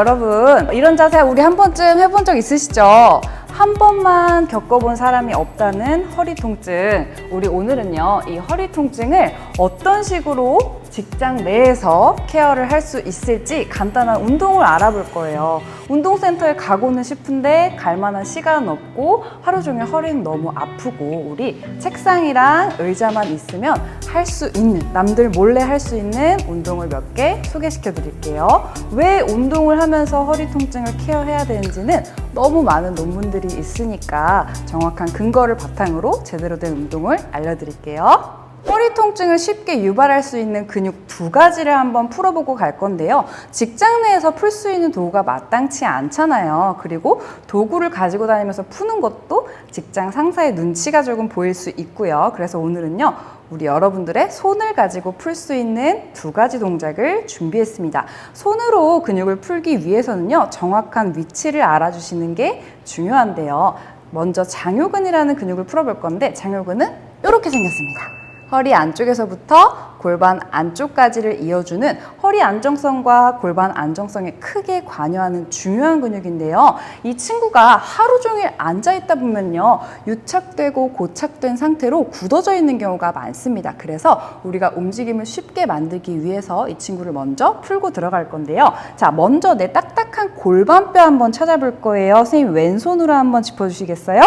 자, 여러분. 이런 자세 우리 한 번쯤 해본 적 있으시죠? 한 번만 겪어본 사람이 없다는 허리 통증. 우리 오늘은요, 이 허리 통증을 어떤 식으로 직장 내에서 케어를 할 수 있을지 간단한 운동을 알아볼 거예요. 운동센터에 가고는 싶은데 갈 만한 시간은 없고 하루 종일 허리는 너무 아프고 우리 책상이랑 의자만 있으면 할 수 있는 남들 몰래 할 수 있는 운동을 몇 개 소개시켜 드릴게요. 왜 운동을 하면서 허리 통증을 케어해야 되는지는 너무 많은 논문들이 있으니까 정확한 근거를 바탕으로 제대로 된 운동을 알려드릴게요. 허리 통증을 쉽게 유발할 수 있는 근육 두 가지를 한번 풀어보고 갈 건데요. 직장 내에서 풀 수 있는 도구가 마땅치 않잖아요. 그리고 도구를 가지고 다니면서 푸는 것도 직장 상사의 눈치가 조금 보일 수 있고요. 그래서 오늘은요. 우리 여러분들의 손을 가지고 풀 수 있는 두 가지 동작을 준비했습니다. 손으로 근육을 풀기 위해서는요. 정확한 위치를 알아주시는 게 중요한데요. 먼저 장요근이라는 근육을 풀어볼 건데 장요근은 이렇게 생겼습니다. 허리 안쪽에서부터 골반 안쪽까지를 이어주는 허리 안정성과 골반 안정성에 크게 관여하는 중요한 근육인데요. 이 친구가 하루 종일 앉아 있다 보면요. 유착되고 고착된 상태로 굳어져 있는 경우가 많습니다. 그래서 우리가 움직임을 쉽게 만들기 위해서 이 친구를 먼저 풀고 들어갈 건데요. 자, 먼저 내 딱딱한 골반뼈 한번 찾아볼 거예요. 선생님 왼손으로 한번 짚어주시겠어요?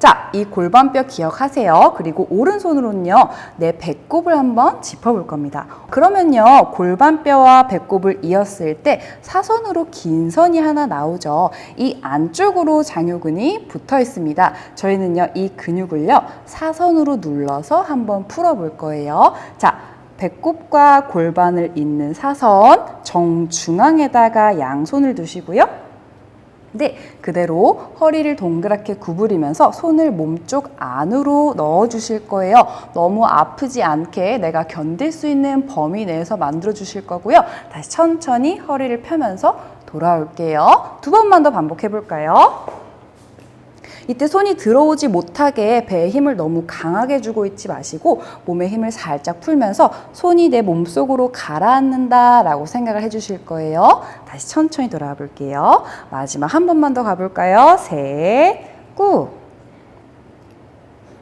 자, 이 골반뼈 기억하세요. 그리고 오른손으로는요, 내 배꼽을 한번 짚어볼 겁니다. 그러면요, 골반뼈와 배꼽을 이었을 때 사선으로 긴 선이 하나 나오죠. 이 안쪽으로 장요근이 붙어 있습니다. 저희는요, 이 근육을요, 사선으로 눌러서 한번 풀어볼 거예요. 자, 배꼽과 골반을 잇는 사선 정중앙에다가 양손을 두시고요. 네, 그대로 허리를 동그랗게 구부리면서 손을 몸쪽 안으로 넣어 주실 거예요. 너무 아프지 않게 내가 견딜 수 있는 범위 내에서 만들어 주실 거고요. 다시 천천히 허리를 펴면서 돌아올게요. 두 번만 더 반복해 볼까요? 이때 손이 들어오지 못하게 배에 힘을 너무 강하게 주고 있지 마시고 몸에 힘을 살짝 풀면서 손이 내 몸속으로 가라앉는다 라고 생각을 해주실 거예요. 다시 천천히 돌아와 볼게요. 마지막 한 번만 더 가볼까요? 셋, 꾹.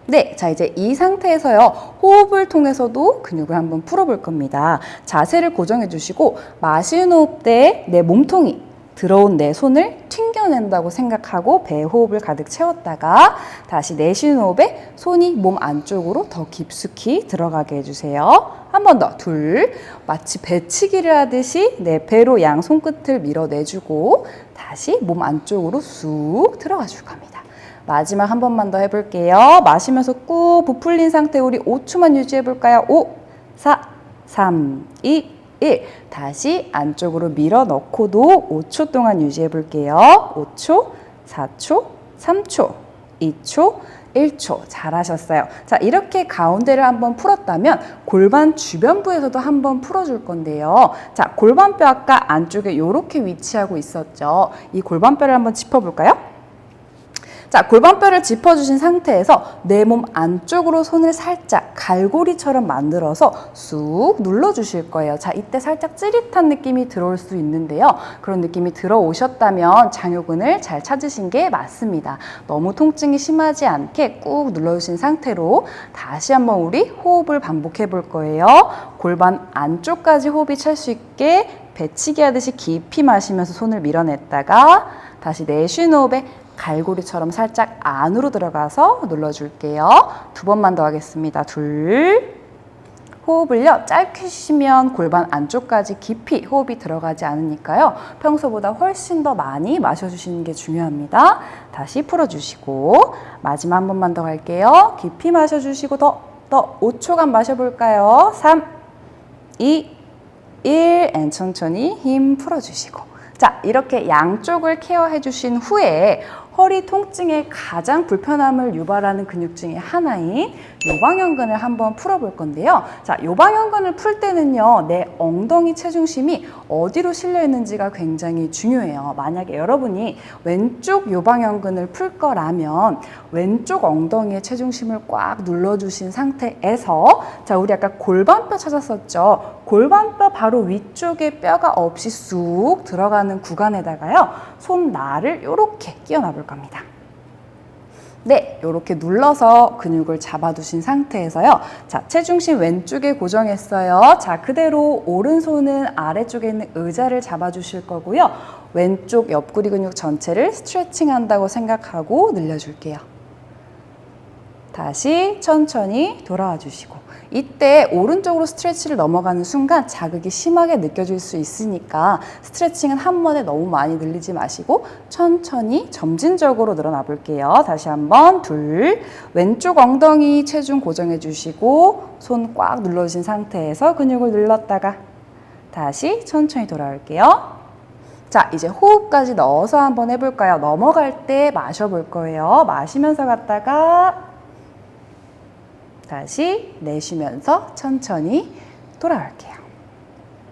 네, 자 이제 이 상태에서요 호흡을 통해서도 근육을 한번 풀어볼 겁니다. 자세를 고정해 주시고 마시는 호흡 때 내 몸통이 들어온 내 손을 튕겨낸다고 생각하고 배에 호흡을 가득 채웠다가 다시 내쉬는 호흡에 손이 몸 안쪽으로 더 깊숙이 들어가게 해주세요. 한 번 더, 둘. 마치 배치기를 하듯이 내 배로 양 손끝을 밀어내주고 다시 몸 안쪽으로 쑥 들어가 줄 겁니다. 마지막 한 번만 더 해볼게요. 마시면서 꾹 부풀린 상태 우리 5초만 유지해볼까요? 5, 4, 3, 2, 1. 다시 안쪽으로 밀어 넣고도 5초 동안 유지해 볼게요. 5초, 4초, 3초, 2초, 1초. 잘하셨어요. 자, 이렇게 가운데를 한번 풀었다면 골반 주변부에서도 한번 풀어줄 건데요. 자, 골반뼈 아까 안쪽에 이렇게 위치하고 있었죠. 이 골반뼈를 한번 짚어볼까요? 자, 골반뼈를 짚어주신 상태에서 내 몸 안쪽으로 손을 살짝 갈고리처럼 만들어서 쑥 눌러주실 거예요. 자, 이때 살짝 찌릿한 느낌이 들어올 수 있는데요. 그런 느낌이 들어오셨다면 장요근을 잘 찾으신 게 맞습니다. 너무 통증이 심하지 않게 꾹 눌러주신 상태로 다시 한번 우리 호흡을 반복해 볼 거예요. 골반 안쪽까지 호흡이 찰 수 있게 배치기 하듯이 깊이 마시면서 손을 밀어냈다가 다시 내쉬는 호흡에 갈고리처럼 살짝 안으로 들어가서 눌러줄게요. 두 번만 더 하겠습니다. 둘. 호흡을요, 짧게 쉬시면 골반 안쪽까지 깊이 호흡이 들어가지 않으니까요. 평소보다 훨씬 더 많이 마셔주시는 게 중요합니다. 다시 풀어주시고, 마지막 한 번만 더 갈게요. 깊이 마셔주시고, 더, 더 5초간 마셔볼까요? 3, 2, 1, 앤 천천히 힘 풀어주시고. 자, 이렇게 양쪽을 케어해 주신 후에 허리 통증의 가장 불편함을 유발하는 근육 중에 하나인 요방연근을 한번 풀어볼 건데요. 자, 요방연근을 풀 때는요, 내 엉덩이 체중심이 어디로 실려 있는지가 굉장히 중요해요. 만약에 여러분이 왼쪽 요방연근을 풀 거라면 왼쪽 엉덩이의 체중심을 꽉 눌러주신 상태에서 자, 우리 아까 골반뼈 찾았었죠. 골반뼈 바로 위쪽에 뼈가 없이 쑥 들어가는 구간에다가요, 손날을 이렇게 끼워 놔볼 겁니다. 네, 이렇게 눌러서 근육을 잡아두신 상태에서요. 자, 체중심 왼쪽에 고정했어요. 자, 그대로 오른손은 아래쪽에 있는 의자를 잡아주실 거고요. 왼쪽 옆구리 근육 전체를 스트레칭 한다고 생각하고 늘려줄게요. 다시 천천히 돌아와 주시고 이때 오른쪽으로 스트레치를 넘어가는 순간 자극이 심하게 느껴질 수 있으니까 스트레칭은 한 번에 너무 많이 늘리지 마시고 천천히 점진적으로 늘어나 볼게요. 다시 한번 둘 왼쪽 엉덩이 체중 고정해 주시고 손 꽉 눌러주신 상태에서 근육을 늘렸다가 다시 천천히 돌아올게요. 자, 이제 호흡까지 넣어서 한번 해볼까요? 넘어갈 때 마셔볼 거예요. 마시면서 갔다가 다시 내쉬면서 천천히 돌아올게요.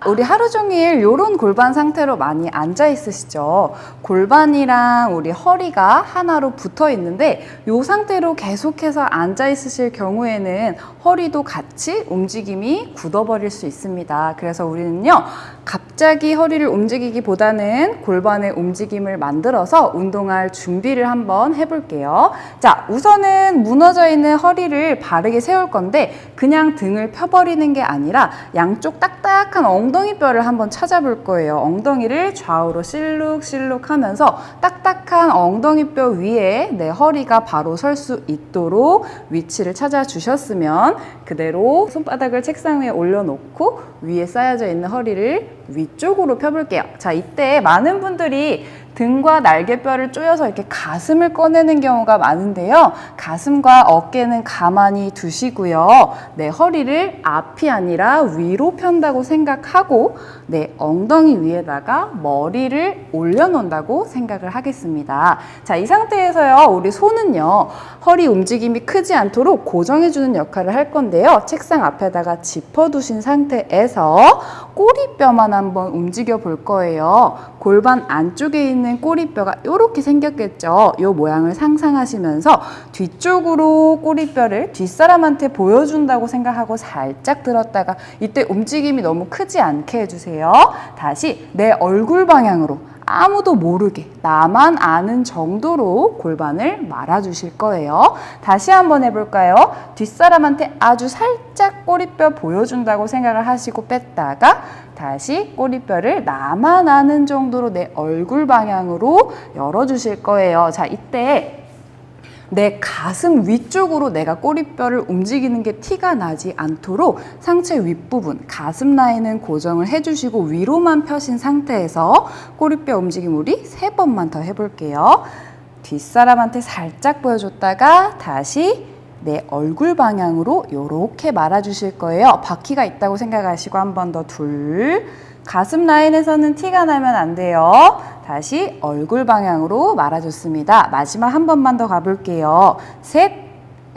우리 하루 종일 이런 골반 상태로 많이 앉아 있으시죠? 골반이랑 우리 허리가 하나로 붙어 있는데 이 상태로 계속해서 앉아 있으실 경우에는 허리도 같이 움직임이 굳어버릴 수 있습니다. 그래서 우리는요, 갑자기 허리를 움직이기보다는 골반의 움직임을 만들어서 운동할 준비를 한번 해볼게요. 자, 우선은 무너져 있는 허리를 바르게 세울 건데 그냥 등을 펴버리는 게 아니라 양쪽 딱딱한 엉 덩이뼈를 한번 찾아볼 거예요. 엉덩이를 좌우로 실룩실룩 하면서 딱딱한 엉덩이뼈 위에 내 허리가 바로 설 수 있도록 위치를 찾아주셨으면 그대로 손바닥을 책상 위에 올려놓고 위에 쌓여져 있는 허리를 위쪽으로 펴볼게요. 자, 이때 많은 분들이 등과 날개뼈를 조여서 이렇게 가슴을 꺼내는 경우가 많은데요. 가슴과 어깨는 가만히 두시고요. 내 허리를 앞이 아니라 위로 편다고 생각하고 내 엉덩이 위에다가 머리를 올려놓는다고 생각을 하겠습니다. 자, 이 상태에서요. 우리 손은요. 허리 움직임이 크지 않도록 고정해주는 역할을 할 건데요. 책상 앞에다가 짚어두신 상태에서 꼬리뼈만 한번 움직여 볼 거예요. 골반 안쪽에 있는 꼬리뼈가 이렇게 생겼겠죠. 이 모양을 상상하시면서 뒤쪽으로 꼬리뼈를 뒷사람한테 보여준다고 생각하고 살짝 들었다가 이때 움직임이 너무 크지 않게 해주세요. 다시 내 얼굴 방향으로 아무도 모르게 나만 아는 정도로 골반을 말아주실 거예요. 다시 한번 해볼까요? 뒷사람한테 아주 살짝 꼬리뼈 보여준다고 생각을 하시고 뺐다가 다시 꼬리뼈를 나만 아는 정도로 내 얼굴 방향으로 열어주실 거예요. 자, 이때 내 가슴 위쪽으로 내가 꼬리뼈를 움직이는 게 티가 나지 않도록 상체 윗부분, 가슴 라인은 고정을 해주시고 위로만 펴신 상태에서 꼬리뼈 움직임 우리 세 번만 더 해볼게요. 뒷사람한테 살짝 보여줬다가 다시 내 얼굴 방향으로 이렇게 말아주실 거예요. 바퀴가 있다고 생각하시고 한 번 더 둘. 가슴 라인에서는 티가 나면 안 돼요. 다시 얼굴 방향으로 말아줬습니다. 마지막 한 번만 더 가볼게요. 셋.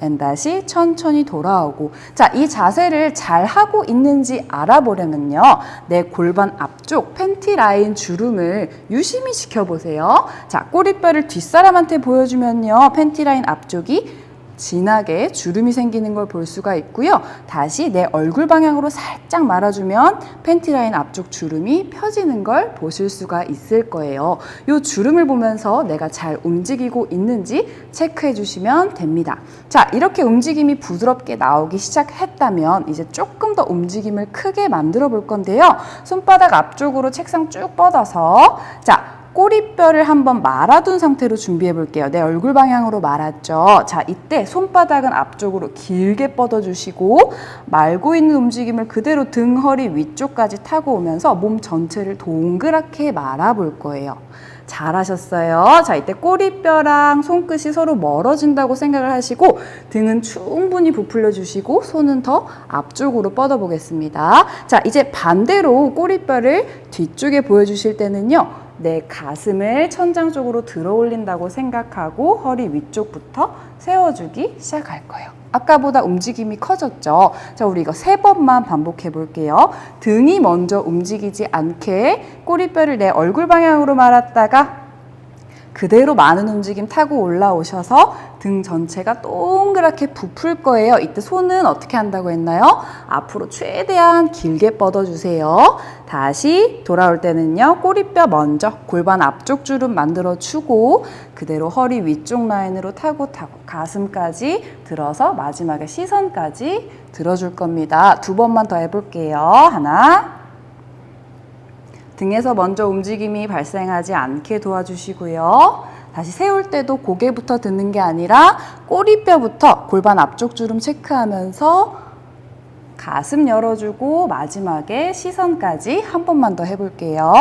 앤 다시 천천히 돌아오고 자 이 자세를 잘 하고 있는지 알아보려면요 내 골반 앞쪽 팬티 라인 주름을 유심히 지켜보세요 자 꼬리뼈를 뒷사람한테 보여주면요 팬티 라인 앞쪽이 진하게 주름이 생기는 걸 볼 수가 있고요. 다시 내 얼굴 방향으로 살짝 말아주면 팬티 라인 앞쪽 주름이 펴지는 걸 보실 수가 있을 거예요. 이 주름을 보면서 내가 잘 움직이고 있는지 체크해 주시면 됩니다. 자, 이렇게 움직임이 부드럽게 나오기 시작했다면 이제 조금 더 움직임을 크게 만들어 볼 건데요. 손바닥 앞쪽으로 책상 쭉 뻗어서 자, 꼬리뼈를 한번 말아둔 상태로 준비해 볼게요. 내 얼굴 방향으로 말았죠. 자, 이때 손바닥은 앞쪽으로 길게 뻗어주시고 말고 있는 움직임을 그대로 등, 허리 위쪽까지 타고 오면서 몸 전체를 동그랗게 말아볼 거예요. 잘하셨어요. 자, 이때 꼬리뼈랑 손끝이 서로 멀어진다고 생각을 하시고 등은 충분히 부풀려 주시고 손은 더 앞쪽으로 뻗어 보겠습니다. 자, 이제 반대로 꼬리뼈를 뒤쪽에 보여 주실 때는요. 내 가슴을 천장 쪽으로 들어 올린다고 생각하고 허리 위쪽부터 세워주기 시작할 거예요. 아까보다 움직임이 커졌죠. 자, 우리 이거 세 번만 반복해 볼게요. 등이 먼저 움직이지 않게 꼬리뼈를 내 얼굴 방향으로 말았다가 그대로 많은 움직임 타고 올라오셔서 등 전체가 동그랗게 부풀 거예요. 이때 손은 어떻게 한다고 했나요? 앞으로 최대한 길게 뻗어주세요. 다시 돌아올 때는요. 꼬리뼈 먼저 골반 앞쪽 주름 만들어 주고 그대로 허리 위쪽 라인으로 타고 타고 가슴까지 들어서 마지막에 시선까지 들어줄 겁니다. 두 번만 더 해볼게요. 하나, 등에서 먼저 움직임이 발생하지 않게 도와주시고요. 다시 세울 때도 고개부터 드는 게 아니라 꼬리뼈부터 골반 앞쪽 주름 체크하면서 가슴 열어주고 마지막에 시선까지 한 번만 더 해볼게요.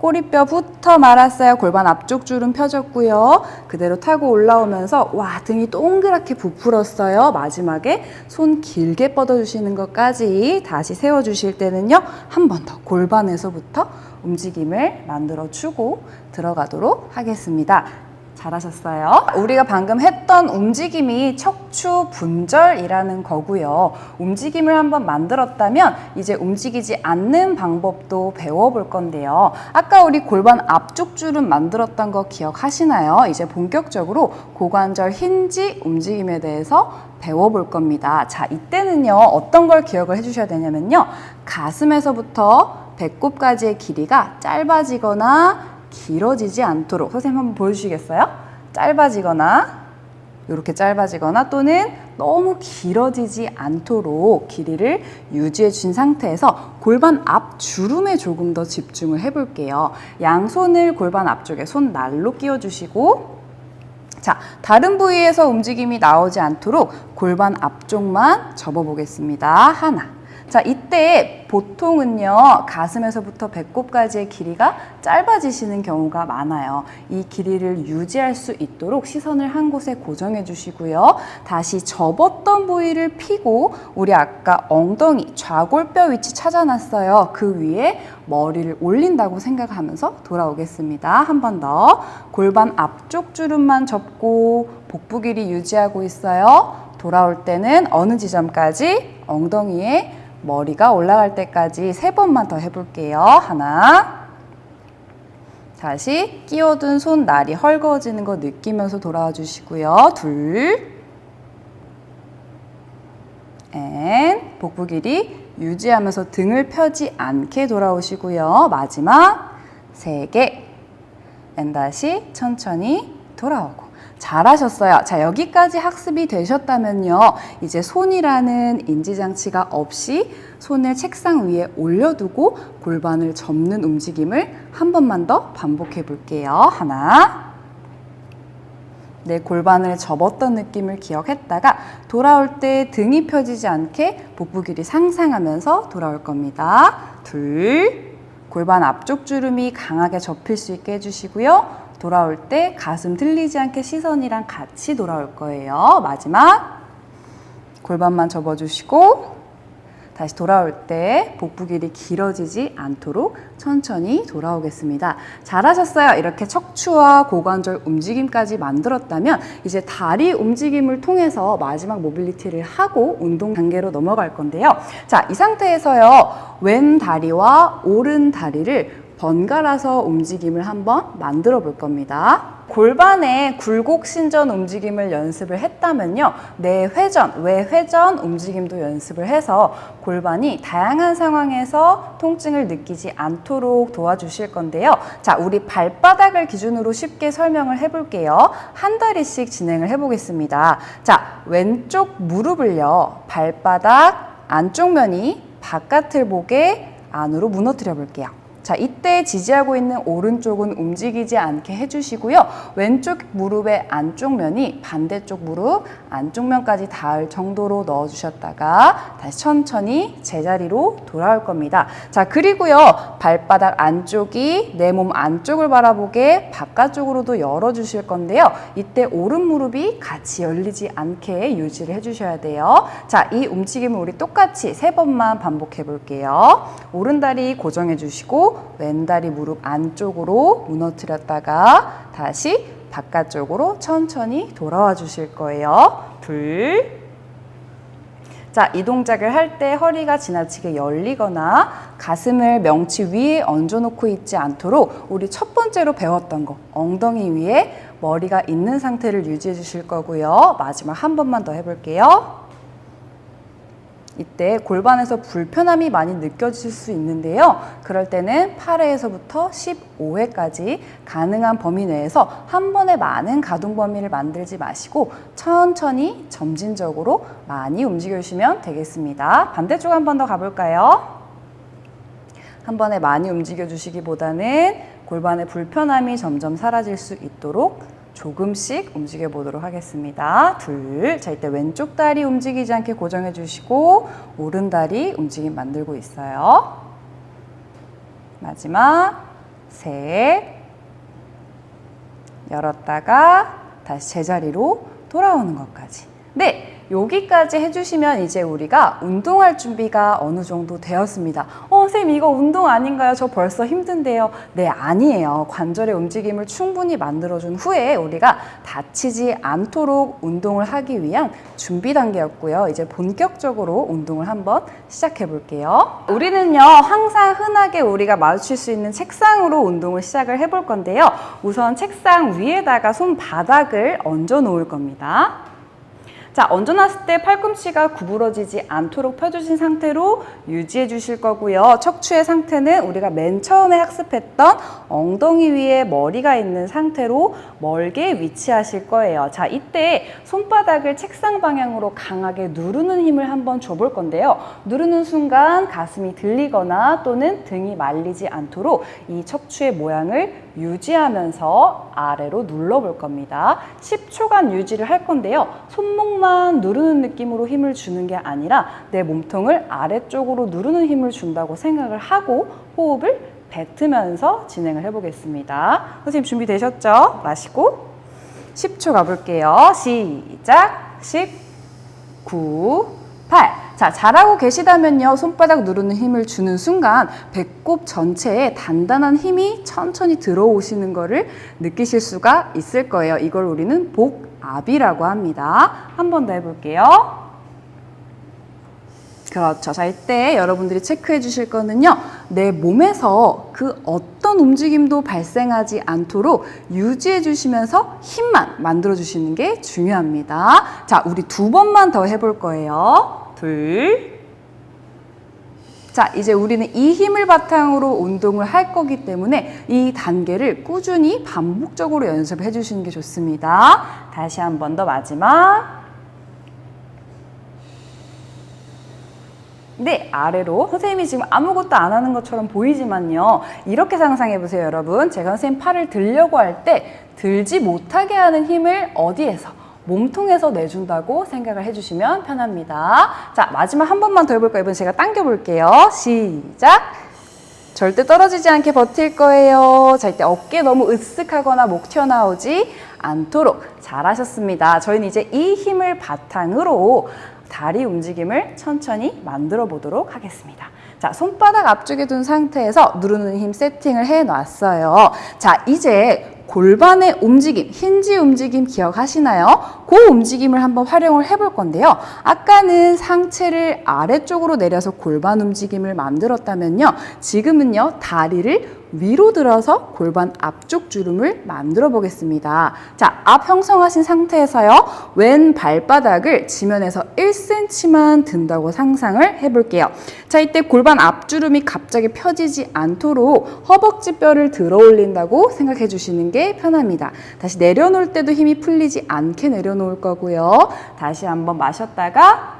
꼬리뼈부터 말았어요. 골반 앞쪽 주름 펴졌고요. 그대로 타고 올라오면서 와 등이 동그랗게 부풀었어요. 마지막에 손 길게 뻗어주시는 것까지 다시 세워주실 때는요. 한 번 더 골반에서부터 움직임을 만들어주고 들어가도록 하겠습니다. 잘하셨어요. 우리가 방금 했던 움직임이 척추 분절이라는 거고요. 움직임을 한번 만들었다면 이제 움직이지 않는 방법도 배워볼 건데요. 아까 우리 골반 앞쪽 주름 만들었던 거 기억하시나요? 이제 본격적으로 고관절 힌지 움직임에 대해서 배워볼 겁니다. 자, 이때는요, 어떤 걸 기억을 해주셔야 되냐면요. 가슴에서부터 배꼽까지의 길이가 짧아지거나 길어지지 않도록 선생님 한번 보여주시겠어요? 짧아지거나 이렇게 짧아지거나 또는 너무 길어지지 않도록 길이를 유지해 준 상태에서 골반 앞 주름에 조금 더 집중을 해볼게요. 양손을 골반 앞쪽에 손 날로 끼워주시고 자, 다른 부위에서 움직임이 나오지 않도록 골반 앞쪽만 접어보겠습니다. 하나. 자, 이때 보통은요, 가슴에서부터 배꼽까지의 길이가 짧아지시는 경우가 많아요. 이 길이를 유지할 수 있도록 시선을 한 곳에 고정해 주시고요. 다시 접었던 부위를 피고, 우리 아까 엉덩이, 좌골뼈 위치 찾아놨어요. 그 위에 머리를 올린다고 생각하면서 돌아오겠습니다. 한 번 더. 골반 앞쪽 주름만 접고, 복부 길이 유지하고 있어요. 돌아올 때는 어느 지점까지 엉덩이에 머리가 올라갈 때까지 세 번만 더 해볼게요. 하나. 다시 끼워둔 손 날이 헐거워지는 거 느끼면서 돌아와 주시고요. 둘. 앤 복부 길이 유지하면서 등을 펴지 않게 돌아오시고요. 마지막 세 개. 앤 다시 천천히 돌아오고. 잘하셨어요. 자, 여기까지 학습이 되셨다면요. 이제 손이라는 인지장치가 없이 손을 책상 위에 올려두고 골반을 접는 움직임을 한 번만 더 반복해 볼게요. 하나. 내 골반을 접었던 느낌을 기억했다가 돌아올 때 등이 펴지지 않게 복부 길이 상상하면서 돌아올 겁니다. 둘. 골반 앞쪽 주름이 강하게 접힐 수 있게 해주시고요. 돌아올 때 가슴 들리지 않게 시선이랑 같이 돌아올 거예요. 마지막 골반만 접어주시고 다시 돌아올 때 복부 길이 길어지지 않도록 천천히 돌아오겠습니다. 잘하셨어요. 이렇게 척추와 고관절 움직임까지 만들었다면 이제 다리 움직임을 통해서 마지막 모빌리티를 하고 운동 단계로 넘어갈 건데요. 자, 이 상태에서요. 왼 다리와 오른 다리를 번갈아서 움직임을 한번 만들어 볼 겁니다. 골반의 굴곡 신전 움직임을 연습을 했다면요. 내 회전, 외회전 움직임도 연습을 해서 골반이 다양한 상황에서 통증을 느끼지 않도록 도와주실 건데요. 자, 우리 발바닥을 기준으로 쉽게 설명을 해볼게요. 한 다리씩 진행을 해보겠습니다. 자, 왼쪽 무릎을요. 발바닥 안쪽 면이 바깥을 보게 안으로 무너뜨려 볼게요. 자, 이때 지지하고 있는 오른쪽은 움직이지 않게 해주시고요. 왼쪽 무릎의 안쪽 면이 반대쪽 무릎 안쪽 면까지 닿을 정도로 넣어주셨다가 다시 천천히 제자리로 돌아올 겁니다. 자, 그리고요. 발바닥 안쪽이 내 몸 안쪽을 바라보게 바깥쪽으로도 열어주실 건데요. 이때 오른 무릎이 같이 열리지 않게 유지를 해주셔야 돼요. 자, 이 움직임을 우리 똑같이 세 번만 반복해 볼게요. 오른 다리 고정해 주시고 왼다리 무릎 안쪽으로 무너뜨렸다가 다시 바깥쪽으로 천천히 돌아와 주실 거예요. 둘, 자, 이 동작을 할 때 허리가 지나치게 열리거나 가슴을 명치 위에 얹어놓고 있지 않도록 우리 첫 번째로 배웠던 거 엉덩이 위에 머리가 있는 상태를 유지해 주실 거고요. 마지막 한 번만 더 해볼게요. 이때 골반에서 불편함이 많이 느껴질 수 있는데요. 그럴 때는 8회에서부터 15회까지 가능한 범위 내에서 한 번에 많은 가동 범위를 만들지 마시고 천천히 점진적으로 많이 움직여 주시면 되겠습니다. 반대쪽 한 번 더 가볼까요? 한 번에 많이 움직여 주시기보다는 골반의 불편함이 점점 사라질 수 있도록 조금씩 움직여 보도록 하겠습니다. 둘. 자, 이때 왼쪽 다리 움직이지 않게 고정해 주시고, 오른 다리 움직임 만들고 있어요. 마지막, 셋. 열었다가 다시 제자리로 돌아오는 것까지. 네. 여기까지 해주시면 이제 우리가 운동할 준비가 어느 정도 되었습니다. 어, 선생님, 이거 운동 아닌가요? 저 벌써 힘든데요. 네, 아니에요. 관절의 움직임을 충분히 만들어준 후에 우리가 다치지 않도록 운동을 하기 위한 준비 단계였고요. 이제 본격적으로 운동을 한번 시작해 볼게요. 우리는요, 항상 흔하게 우리가 마주칠 수 있는 책상으로 운동을 시작을 해볼 건데요. 우선 책상 위에다가 손바닥을 얹어 놓을 겁니다. 자, 얹어놨을 때 팔꿈치가 구부러지지 않도록 펴주신 상태로 유지해 주실 거고요. 척추의 상태는 우리가 맨 처음에 학습했던 엉덩이 위에 머리가 있는 상태로 멀게 위치하실 거예요. 자, 이때 손바닥을 책상 방향으로 강하게 누르는 힘을 한번 줘볼 건데요. 누르는 순간 가슴이 들리거나 또는 등이 말리지 않도록 이 척추의 모양을 유지하면서 아래로 눌러볼 겁니다. 10초간 유지를 할 건데요. 손목만 누르는 느낌으로 힘을 주는 게 아니라 내 몸통을 아래쪽으로 누르는 힘을 준다고 생각을 하고 호흡을 뱉으면서 진행을 해보겠습니다. 선생님 준비되셨죠? 마시고 10초 가볼게요. 시작. 10, 9, 8. 자, 잘하고 계시다면요. 손바닥 누르는 힘을 주는 순간 배꼽 전체에 단단한 힘이 천천히 들어오시는 거를 느끼실 수가 있을 거예요. 이걸 우리는 복압이라고 합니다. 한 번 더 해볼게요. 그렇죠. 자, 이때 여러분들이 체크해 주실 거는요. 내 몸에서 그 어떤 움직임도 발생하지 않도록 유지해 주시면서 힘만 만들어 주시는 게 중요합니다. 자, 우리 두 번만 더 해볼 거예요. 둘. 자, 이제 우리는 이 힘을 바탕으로 운동을 할 거기 때문에 이 단계를 꾸준히 반복적으로 연습해 주시는 게 좋습니다. 다시 한 번 더 마지막. 네, 아래로. 선생님이 지금 아무것도 안 하는 것처럼 보이지만요. 이렇게 상상해 보세요, 여러분. 제가 선생님 팔을 들려고 할 때 들지 못하게 하는 힘을 어디에서? 몸통에서 내준다고 생각을 해주시면 편합니다. 자, 마지막 한 번만 더 해볼까요? 이번 제가 당겨볼게요. 시작. 절대 떨어지지 않게 버틸 거예요. 자, 이때 어깨 너무 으쓱하거나 목 튀어나오지 않도록 잘하셨습니다. 저희는 이제 이 힘을 바탕으로 다리 움직임을 천천히 만들어 보도록 하겠습니다. 자, 손바닥 앞쪽에 둔 상태에서 누르는 힘 세팅을 해 놨어요. 자, 이제 골반의 움직임, 힌지 움직임 기억하시나요? 그 움직임을 한번 활용을 해볼 건데요. 아까는 상체를 아래쪽으로 내려서 골반 움직임을 만들었다면요. 지금은요, 다리를 위로 들어서 골반 앞쪽 주름을 만들어 보겠습니다. 자, 앞 형성하신 상태에서요. 왼 발바닥을 지면에서 1cm만 든다고 상상을 해볼게요. 자, 이때 골반 앞주름이 갑자기 펴지지 않도록 허벅지 뼈를 들어 올린다고 생각해 주시는 게 편합니다. 다시 내려놓을 때도 힘이 풀리지 않게 내려놓을 거고요. 다시 한번 마셨다가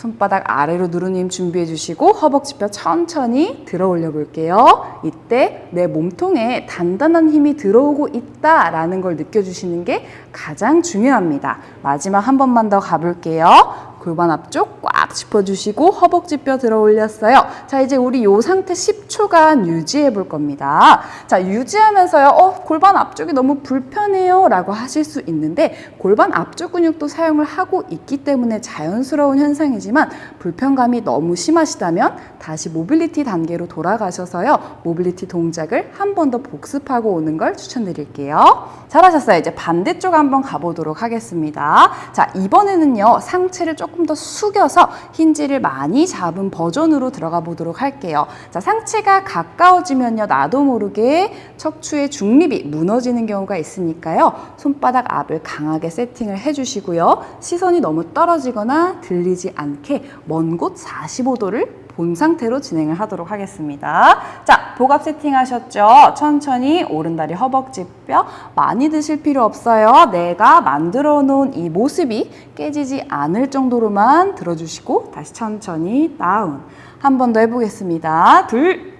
손바닥 아래로 누르는 힘 준비해 주시고 허벅지 뼈 천천히 들어 올려 볼게요. 이때 내 몸통에 단단한 힘이 들어오고 있다라는 걸 느껴주시는 게 가장 중요합니다. 마지막 한 번만 더 가볼게요. 골반 앞쪽 꽉 짚어주시고 허벅지 뼈 들어 올렸어요. 자, 이제 우리 요 상태 10초간 유지해 볼 겁니다. 자, 유지하면서요. 어, 골반 앞쪽이 너무 불편해요. 라고 하실 수 있는데 골반 앞쪽 근육도 사용을 하고 있기 때문에 자연스러운 현상이지만 불편감이 너무 심하시다면 다시 모빌리티 단계로 돌아가셔서요. 모빌리티 동작을 한 번 더 복습하고 오는 걸 추천드릴게요. 잘하셨어요. 이제 반대쪽 한번 가보도록 하겠습니다. 자, 이번에는요. 상체를 조금 조금 더 숙여서 힌지를 많이 잡은 버전으로 들어가 보도록 할게요. 자, 상체가 가까워지면요. 나도 모르게 척추의 중립이 무너지는 경우가 있으니까요. 손바닥 앞을 강하게 세팅을 해주시고요. 시선이 너무 떨어지거나 들리지 않게 먼 곳 45도를 본 상태로 진행을 하도록 하겠습니다. 자, 복압 세팅하셨죠? 천천히 오른다리 허벅지 뼈 많이 드실 필요 없어요. 내가 만들어 놓은 이 모습이 깨지지 않을 정도로만 들어주시고 다시 천천히 다운. 한 번 더 해보겠습니다. 둘,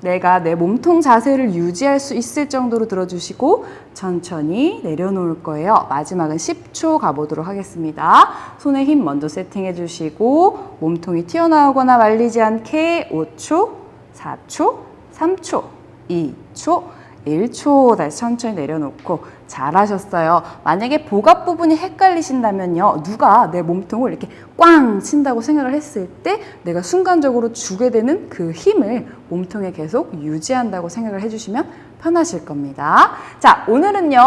내가 내 몸통 자세를 유지할 수 있을 정도로 들어주시고 천천히 내려놓을 거예요. 마지막은 10초 가보도록 하겠습니다. 손에 힘 먼저 세팅해 주시고 몸통이 튀어나오거나 말리지 않게 5초, 4초, 3초, 2초, 1초 다시 천천히 내려놓고 잘하셨어요. 만약에 복압 부분이 헷갈리신다면요. 누가 내 몸통을 이렇게 꽝 친다고 생각을 했을 때 내가 순간적으로 주게 되는 그 힘을 몸통에 계속 유지한다고 생각을 해주시면 편하실 겁니다. 자, 오늘은요,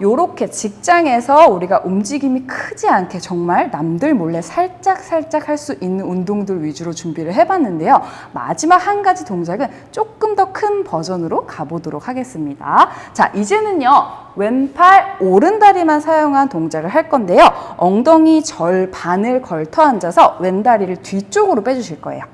요렇게 직장에서 우리가 움직임이 크지 않게 정말 남들 몰래 살짝살짝 할 수 있는 운동들 위주로 준비를 해봤는데요. 마지막 한 가지 동작은 조금 더 큰 버전으로 가보도록 하겠습니다. 자, 이제는요, 왼팔 오른다리만 사용한 동작을 할 건데요. 엉덩이 절반을 걸터 앉아서 왼다리를 뒤쪽으로 빼주실 거예요.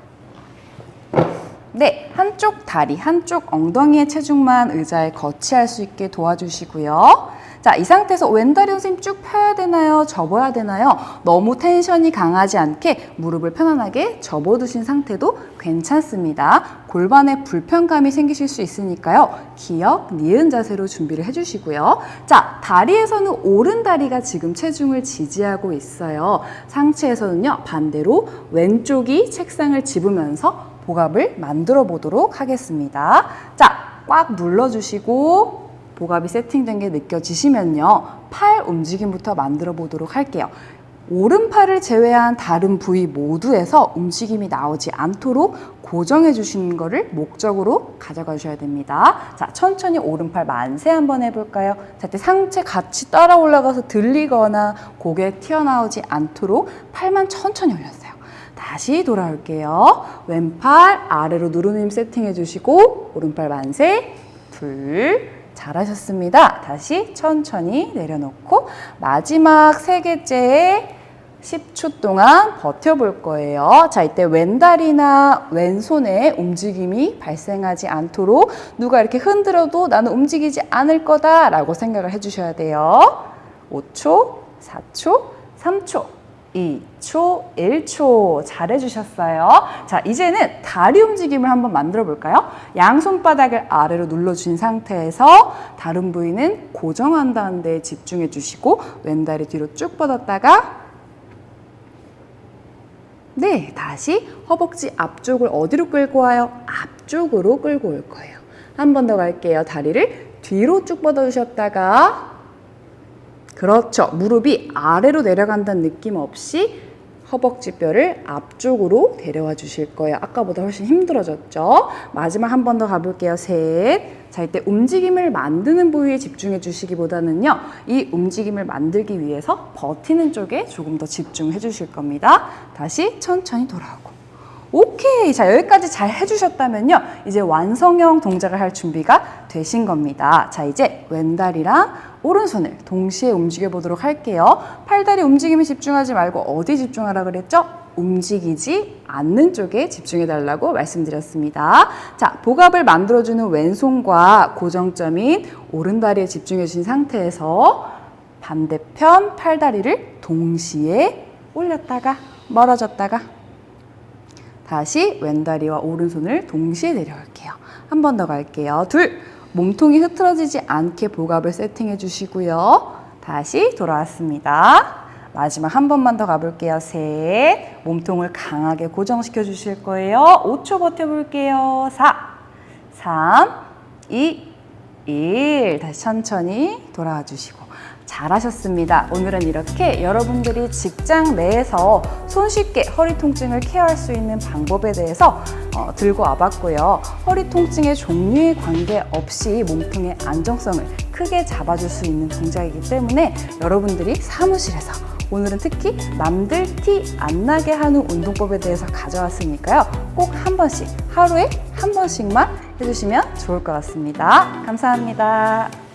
네, 한쪽 다리, 한쪽 엉덩이의 체중만 의자에 거치할 수 있게 도와주시고요. 자, 이 상태에서 왼다리 선생님 쭉 펴야 되나요? 접어야 되나요? 너무 텐션이 강하지 않게 무릎을 편안하게 접어두신 상태도 괜찮습니다. 골반에 불편감이 생기실 수 있으니까요. 기역, 니은 자세로 준비를 해주시고요. 자, 다리에서는 오른 다리가 지금 체중을 지지하고 있어요. 상체에서는요, 반대로 왼쪽이 책상을 집으면서 복압을 만들어 보도록 하겠습니다. 자, 꽉 눌러주시고 복압이 세팅된 게 느껴지시면요. 팔 움직임부터 만들어 보도록 할게요. 오른팔을 제외한 다른 부위 모두에서 움직임이 나오지 않도록 고정해 주시는 거를 목적으로 가져가 주셔야 됩니다. 자, 천천히 오른팔 만세 한번 해볼까요? 자, 이때 상체 같이 따라 올라가서 들리거나 고개 튀어나오지 않도록 팔만 천천히 올렸어요. 다시 돌아올게요. 왼팔 아래로 누르는 힘 세팅해 주시고 오른팔 만세 둘 잘하셨습니다. 다시 천천히 내려놓고 마지막 세 개째에 10초 동안 버텨볼 거예요. 자, 이때 왼다리나 왼손에 움직임이 발생하지 않도록 누가 이렇게 흔들어도 나는 움직이지 않을 거다라고 생각을 해주셔야 돼요. 5초, 4초, 3초. 2초, 1초 잘해주셨어요. 자, 이제는 다리 움직임을 한번 만들어 볼까요? 양손바닥을 아래로 눌러준 상태에서 다른 부위는 고정한다는 데 집중해 주시고 왼다리 뒤로 쭉 뻗었다가 네, 다시 허벅지 앞쪽을 어디로 끌고 와요? 앞쪽으로 끌고 올 거예요. 한 번 더 갈게요. 다리를 뒤로 쭉 뻗어주셨다가 그렇죠. 무릎이 아래로 내려간다는 느낌 없이 허벅지 뼈를 앞쪽으로 데려와 주실 거예요. 아까보다 훨씬 힘들어졌죠? 마지막 한 번 더 가볼게요. 셋. 자, 이때 움직임을 만드는 부위에 집중해 주시기보다는요, 이 움직임을 만들기 위해서 버티는 쪽에 조금 더 집중해 주실 겁니다. 다시 천천히 돌아오고. 오케이. 자, 여기까지 잘 해주셨다면요. 이제 완성형 동작을 할 준비가 되신 겁니다. 자, 이제 왼다리랑 오른손을 동시에 움직여 보도록 할게요. 팔다리 움직임에 집중하지 말고 어디 집중하라 그랬죠? 움직이지 않는 쪽에 집중해 달라고 말씀드렸습니다. 자, 복압을 만들어주는 왼손과 고정점인 오른다리에 집중해 주신 상태에서 반대편 팔다리를 동시에 올렸다가 멀어졌다가 다시 왼다리와 오른손을 동시에 내려올게요. 한 번 더 갈게요. 둘, 몸통이 흐트러지지 않게 복압을 세팅해 주시고요. 다시 돌아왔습니다. 마지막 한 번만 더 가볼게요. 셋, 몸통을 강하게 고정시켜 주실 거예요. 5초 버텨볼게요. 4, 3, 2, 1. 다시 천천히 돌아와 주시고. 잘하셨습니다. 오늘은 이렇게 여러분들이 직장 내에서 손쉽게 허리 통증을 케어할 수 있는 방법에 대해서 어, 들고 와봤고요. 허리 통증의 종류에 관계없이 몸통의 안정성을 크게 잡아줄 수 있는 동작이기 때문에 여러분들이 사무실에서 오늘은 특히 남들 티 안 나게 하는 운동법에 대해서 가져왔으니까요. 꼭 한 번씩, 하루에 한 번씩만 해주시면 좋을 것 같습니다. 감사합니다.